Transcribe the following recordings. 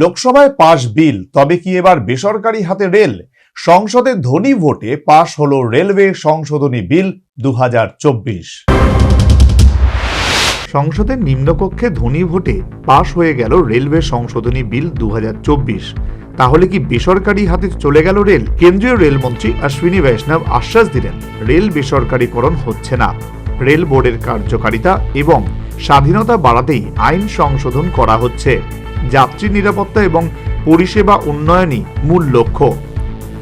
লোকসভায় পাশ বিল, তবে কি এবার বেসরকারি হাতে রেল? সংসদে ধনী ভোটে পাশ হল রেলওয়ে সংশোধনী বিল দুহাজার চব্বিশ। সংসদের নিম্নকক্ষে ধনী ভোটে পাশ হয়ে গেল রেলওয়ে সংশোধনী বিল দুহাজার চব্বিশ। তাহলে কি বেসরকারি হাতে চলে গেল রেল? কেন্দ্রীয় রেলমন্ত্রী অশ্বিনী বৈষ্ণব আশ্বাস দিলেন, রেল বেসরকারীকরণ হচ্ছে না। রেল বোর্ডের কার্যকারিতা এবং স্বাধীনতা বাড়াতেই আইন সংশোধন করা হচ্ছে। যাত্রী নিরাপত্তা এবং পরিষেবা উন্নয়নই মূল লক্ষ্য।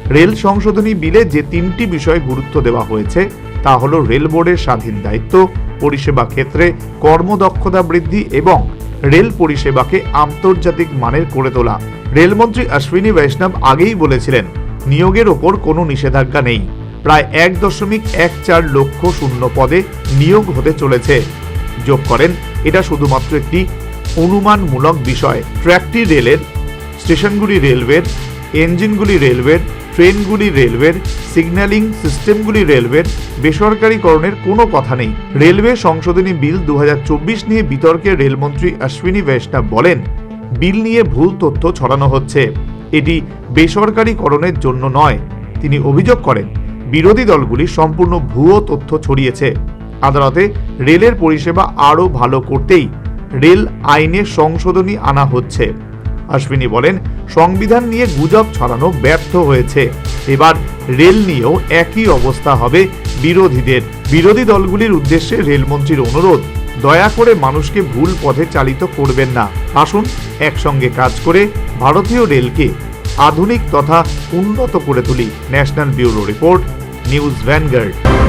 রেল সংশোধনী বিলে যে তিনটি বিষয়ে গুরুত্ব দেওয়া হয়েছে, তা হল রেল বোর্ডের স্বাধীন দায়িত্ব, পরিষেবা ক্ষেত্রে কর্মদক্ষতা বৃদ্ধি এবং রেল পরিষেবাকে আন্তর্জাতিক মানের করে তোলা। রেলমন্ত্রী অশ্বিনী বৈষ্ণব আগেই বলেছিলেন, নিয়োগের ওপর কোনো নিষেধাজ্ঞা নেই। প্রায় এক দশমিক এক চার লক্ষ শূন্য পদে নিয়োগ হতে চলেছে। যোগ করেন, এটা শুধুমাত্র একটি অনুমানমূলক বিষয়। ট্র্যাকটি রেলের, স্টেশনগুলি রেলওয়ের, ইঞ্জিনগুলি রেলওয়ের, ট্রেনগুলি রেলওয়ের, সিগন্যালিং সিস্টেমগুলি রেলওয়ের, বেসরকারীকরণের কোনো কথা নেই। রেলওয়ে সংশোধনী বিল দু হাজার চব্বিশ নিয়ে বিতর্কে রেলমন্ত্রী অশ্বিনী বৈষ্ণব বলেন, বিল নিয়ে ভুল তথ্য ছড়ানো হচ্ছে। এটি বেসরকারীকরণের জন্য নয়। তিনি অভিযোগ করেন, বিরোধী দলগুলি সম্পূর্ণ ভুয়ো তথ্য ছড়িয়েছে। আদালতে রেলের পরিষেবা আরও ভালো করতেই রেল আইনে সংশোধনী আনা হচ্ছে। অশ্বিনী বলেন, সংবিধান নিয়ে গুজব ছড়ানো ব্যর্থ হয়েছে। এবার রেল নিয়েও একই অবস্থা হবে বিরোধীদের। বিরোধী দলগুলির উদ্দেশ্যে রেলমন্ত্রীর অনুরোধ, দয়া করে মানুষকে ভুল পথে চালিত করবেন না। আসুন একসঙ্গে কাজ করে ভারতীয় রেলকে আধুনিক তথা উন্নত করে তুলি। National bureau report, news vanguard.